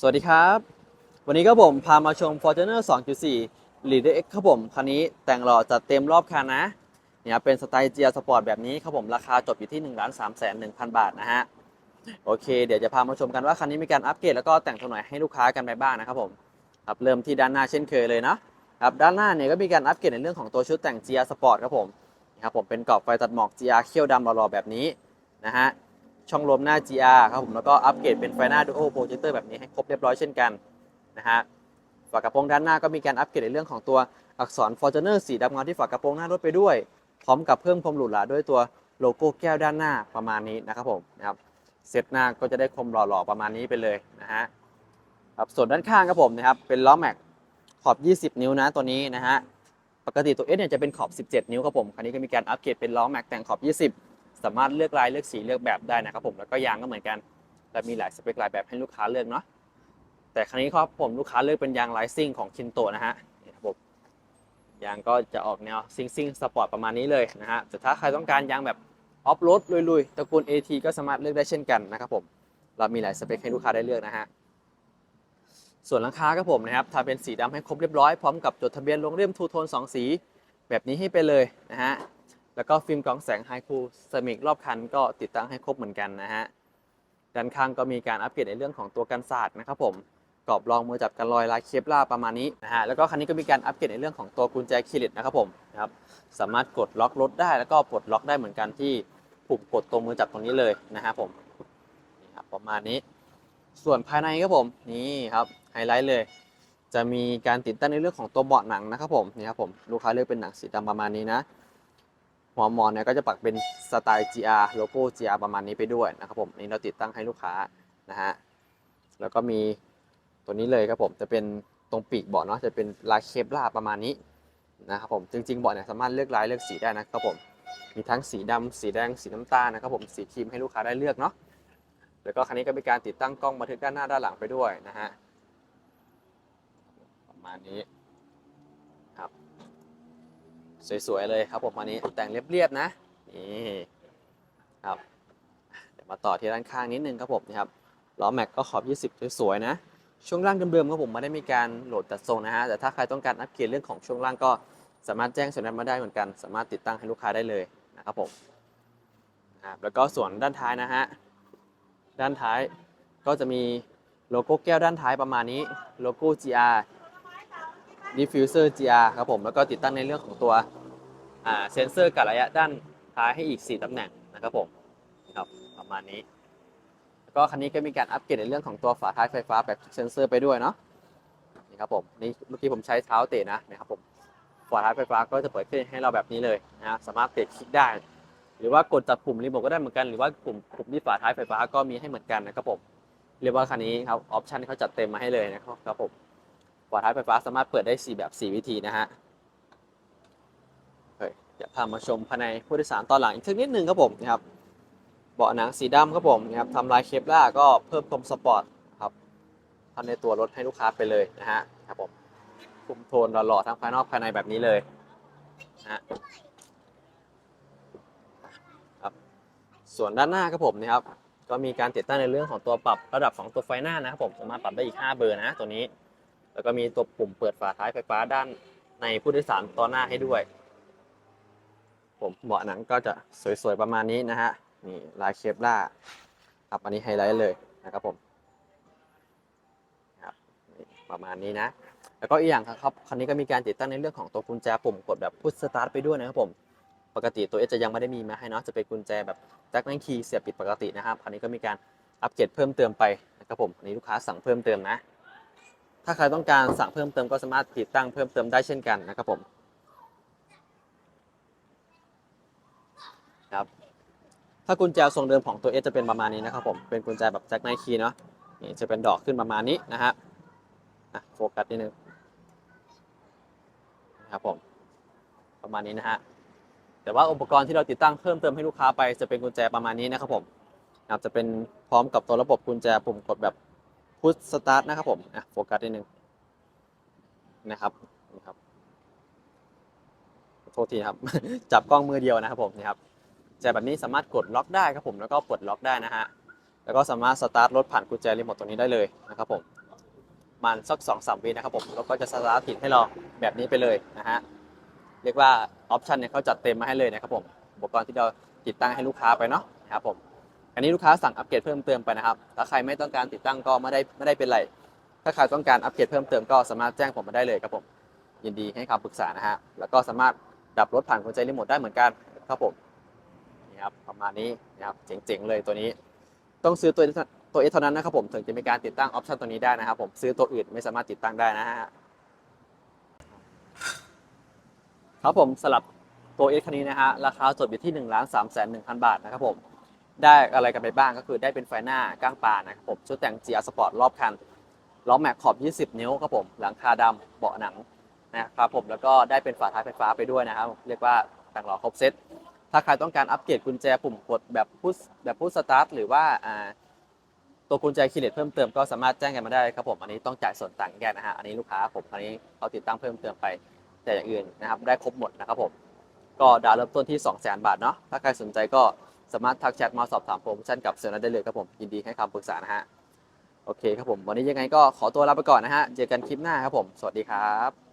สวัสดีครับ วันนี้ก็ผมพามาชม Fortuner 2.4 Leader X ครับผมคันนี้แต่งหล่อจัดเต็มรอบคันนะเนี่ยเป็นสไตล์ GR Sport แบบนี้ครับผมราคาจบอยู่ที่1 3 1 0 0 0 บาทนะฮะโอเค เดี๋ยวจะพามาชมกันว่าคันนี้มีการอัปเกรดแล้วก็แต่งตัวหนให้ลูกค้ากันไปบ้างนะครับผมครับเริ่มที่ด้านหน้าเช่นเคยเลยนะครับด้านหน้าเนี่ยก็มีการอัปเกรดในเรื่องของตัวชุดแต่ง GR Sport ครับผมนะครับผมเป็นกรอบไฟตัดหมอก GR เขี้ยวดำหล่อๆแบบนี้นะฮะ ช่องลมหน้า GR ครับผมแล้วก็อัปเกรดเป็นไฟหน้า Duo Projector แบบนี้ให้ครบเรียบร้อยเช่นกันนะฮะฝากระโปรงด้านหน้าก็มีการอัปเกรดในเรื่องของตัวอักษร Fortuner สีดำเงาที่ฝากระโปรงหน้ารถไปด้วย พร้อมกับเพิ่มความหรูหราด้วยตัวโลโก้แก้วด้านหน้าประมาณนี้นะครับผมนะครับเซตหน้าก็จะได้คมหล่อๆประมาณนี้ไปเลยนะฮะครับส่วนด้านข้างครับผมนะครับเป็นล้อแม็กขอบ 20 นิ้วนะตัวนี้นะฮะปกติตัว S เนี่ยจะเป็นขอบ 17 นิ้วครับผมคันนี้ก็มีการอัปเกรดเป็นล้อแม็กแต่งขอบ 20 สามารถเลือกลายเลือกสีเลือกแบบได้นะครับผมแล้วก็ยางก็เหมือนกันแต่มีหลายสเปคหลายแบบให้ลูกค้าเลือกเนาะแต่ครั้นี้ครับผมลูกค้าเลือกเป็นยางไลซิ่งของคินโตนะฮะนี่ครับผมยางก็จะออกแนวซิงซิงสปอร์ตประมาณนี้เลยนะฮะแต่ถ้าใครต้องการยางแบบออฟโรดลุยๆตระกูล AT ก็สามารถเลือกได้เช่นกันนะครับผมเรามีหลายสเปคให้ลูกค้าได้เลือกนะฮะส่วนหลังคาครับผมนะครับทาเป็นสีดำให้ครบเรียบร้อยพร้อมกับจดทะเบียนลงเล่มทูโทน2 สี แบบนี้ให้ไปเลยนะฮะ แล้วก็ฟิล์มกรองแสงไฮคูเซมิกรอบคันก็ติดตั้งให้ครบเหมือนกันนะฮะ ด้านข้างก็มีการอัปเกรดในเรื่องของตัวกันศาสตร์นะครับผมกรอบรองมือจับกันรอยลายเคปล่าประมาณนี้นะฮะ แล้วก็คันนี้ก็มีการอัปเกรดในเรื่องของตัวกุญแจคีริตนะครับผมนะครับ สามารถกดล็อกรถได้แล้วก็ปลดล็อกได้เหมือนกันที่ปุ่มกดตรงมือจับตรงนี้เลยนะฮะผมนี่ครับประมาณนี้ ส่วนภายในครับผมนี่ครับไฮไลท์เลย จะมีการติดตั้งในเรื่องของตัวเบาะหนังนะครับผมนี่ครับผมลูกค้าเลือกเป็นหนังสีดำประมาณนี้นะ หัวหมอนเนี่ยก็จะปักเป็นสไตล์ GR โลโก้ GR ประมาณนี้ไปด้วยนะครับผมนี่เราติดตั้งให้ลูกค้านะฮะแล้วก็มีตัวนี้เลยครับผมจะเป็นตรงปีกเบาะเนาะจะเป็นลายเคปลาประมาณนี้นะครับผมจริงๆเบาะเนี่ยสามารถเลือกลายเลือกสีได้นะครับผมมีทั้งสีดำสีแดงสีน้ำตาลนะครับผมสีครีมให้ลูกค้าได้เลือกเนาะแล้วก็คันนี้ก็มีการติดตั้งกล้องบันทึกด้านหน้าด้านหลังไปด้วยนะฮะประมาณนี้ สวยๆเลยครับผมอันนี้แต่งเรียบๆนะนี่ครับเดี๋ยวมาต่อที่ด้านข้างนิดนึงครับผมนี่ครับล้อแม็กก็ขอบ 20 สวยๆนะ ช่วงล่างเดิมๆครับผมไม่ได้มีการโหลดตัดทรงนะฮะแต่ถ้าใครต้องการอัปเกรดเรื่องของช่วงล่างก็สามารถแจ้งสัญญาณมาได้เหมือนกัน สามารถติดตั้งให้ลูกค้าได้เลยนะครับผมครับแล้วก็ส่วนด้านท้ายนะฮะด้านท้ายก็จะมีโลโก้แก้วด้านท้ายประมาณนี้โลโก้ GR diffuser GR ครับผมแล้วก็ติดตั้งในเรื่องของตัวเซนเซอร์กัดระยะด้านท้ายให้อีก 4ตำแหน่งนะครับผมครับประมาณนี้ แล้วก็คันนี้ก็มีการอัปเกรดในเรื่องของตัวฝาท้ายไฟฟ้าแบบเซนเซอร์ไปด้วยเนาะนี่ครับผมนี่เมื่อกี้ผมใช้เท้าเตะนะนะครับผมฝาท้ายไฟฟ้าก็จะเปิดขึ้นให้เราแบบนี้เลยนะสามารถเตะคลิกได้ หรือว่ากดจับปุ่มรีโมทก็ได้เหมือนกันหรือว่าปุ่มปุ่มที่ฝาท้ายไฟฟ้าก็มีให้เหมือนกันนะครับผมเรียกว่าคันนี้ครับออปชันเขาจัดเต็มมาให้เลยนะครับครั บผมฝาท้ายไฟฟ้าสามารถเปิดได้ 4 แบบ 4 วิธีนะฮะเดี๋ยวพามาชมภายในผู้โดยสารตอนหลังอีกสักนิดนึงครับผมนะครับเบาะหนังสีดำครับผมนะครับทำลายเคปล่าก็เพิ่มความสปอร์ตครับทำในตัวรถให้ลูกค้าไปเลยนะฮะครับผมคุมโทนหล่อๆทั้งภายนอกภายในแบบนี้เลยนะฮะครับส่วนด้านหน้าครับผมนะครับ ก็มีการติดตั้งในเรื่องของตัวปรับระดับของตัวไฟหน้านะครับผมสามารถปรับได้อีก 5 เบอร์นะตัวนี้ แล้วก็มีตัวปุ่มเปิดฝาท้ายไฟฟ้าด้านในผู้โดยสารตอนหน้าให้ด้วย ผมเบาะหนังก็จะสวยๆประมาณนี้นะฮะนี่ลายเคปล่าครับอันนี้ไฮไลท์เลยนะครับผมครับประมาณนี้นะ แล้วก็อีกอย่างครับคันนี้ก็มีการติดตั้งในเรื่องของตัวกุญแจปุ่มกดแบบพุชสตาร์ทไปด้วยนะครับผมปกติตัวเอจะยังไม่ได้มีมาให้เนาะจะเป็นกุญแจแบบแจ็คแมนคีย์เสียบปิดปกตินะครับคันนี้ก็มีการอัปเกรดเพิ่มเติมไปนะครับผมอันนี้ลูกค้าสั่งเพิ่มเติมนะ ถ้าใครต้องการสั่งเพิ่มเติมก็สามารถติดตั้งเพิ่มเติมได้เช่นกันนะครับผมครับถ้ากุญแจทรงเดิมของตัว S จะเป็นประมาณนี้นะครับผมเป็นกุญแจแบบแจ็คไนคีเนาะนี่จะเป็นดอกขึ้นประมาณนี้นะฮะอะโฟกัสนิดนึงนะครับผมประมาณนี้นะฮะแต่ว่าอุปกรณ์ที่เราติดตั้งเพิ่มเติมให้ลูกค้าไปจะเป็นกุญแจประมาณนี้นะครับผมจะเป็นพร้อมกับตัวระบบกุญแจปุ่มกดแบบ พุชสตาร์ทนะครับผมอะโฟกัสนิดนึงนะครับนี่ครับโทษทีครับ จับกล้องมือเดียวนะครับผมนี่ครับแจแบบนี้สามารถกดล็อกได้ครับผมแล้วก็ปลดล็อกได้นะฮะแล้วก็สามารถสตาร์ทรถผ่านกุญแจรีโมทตัวนี้ได้เลยนะครับผมมันสัก2องสามวินะครับผมแล้วก็จะสตาร์ทติดให้เราแบบนี้ไปเลยนะฮะเรียกว่าออปชันเนี่ยเขาจัดเต็มมาให้เลยนะครับผมอุปกรณ์ที่เราติดตั้งให้ลูกค้าไปเนาะนะครับผม อันนี้ลูกค้าสั่งอัปเกรดเพิ่มเติมไปนะครับ ถ้าใครไม่ต้องการติดตั้งก็ไม่ได้ไม่ได้เป็นไร ถ้าใครต้องการอัปเกรดเพิ่มเติมก็สามารถแจ้งผมมาได้เลยครับผม ยินดีให้คำปรึกษานะฮะ แล้วก็สามารถดับรถผ่านหัวใจรีโมทได้เหมือนกันครับผม นี่ครับประมาณนี้นะครับเจ๋งๆเลยตัวนี้ ต้องซื้อตัวตัวเอเท่านั้นนะครับผมถึงจะมีการติดตั้งออปชันตัวนี้ได้นะครับผมซื้อตัวอื่นไม่สามารถติดตั้งได้นะฮะครับผมสำหรับตัวเอคันนี้นะฮะราคาจบอยู่ที่1นึ่งล้านสามแสนหนึ่งพันบาทนะครับผม ได้อะไรกันไปบ้างก็คือได้เป็นไฟหน้าก้างปลานะครับผมชุดแต่ง GR Sport รอบคันล้อแม็กขอบ 20 นิ้วครับผม หลังคาดำเบาะหนังนะครับผมแล้วก็ได้เป็นฝาท้ายไฟฟ้าไปด้วยนะครับเรียกว่าแต่งล้อครบเซตถ้าใครต้องการอัปเกรดกุญแจปุ่มกดแบบพุชแบบพุชสตาร์ทหรือว่าตัวกุญแจคีย์เลสเพิ่มเติมก็สามารถแจ้งกันมาได้ครับผมอันนี้ต้องจ่ายส่วนต่างแยกนะฮะอันนี้ลูกค้าผมอันนี้เขาติดตั้งเพิ่มเติมไปแต่อย่างอื่นนะครับได้ครบหมดนะครับผมก็ดาวน์เริ่มต้นที่ 200,000 บาทเนาะถ้าใครสนใจก็ สามารถทักแชทมาสอบถามโปรโมชั่นกับเซอร์นัทได้เลยครับผมยินดีให้คำปรึกษานะฮะโอเคครับผมวันนี้ยังไงก็ขอตัวลาไปก่อนนะฮะเจอกันคลิปหน้าครับผม สวัสดีครับ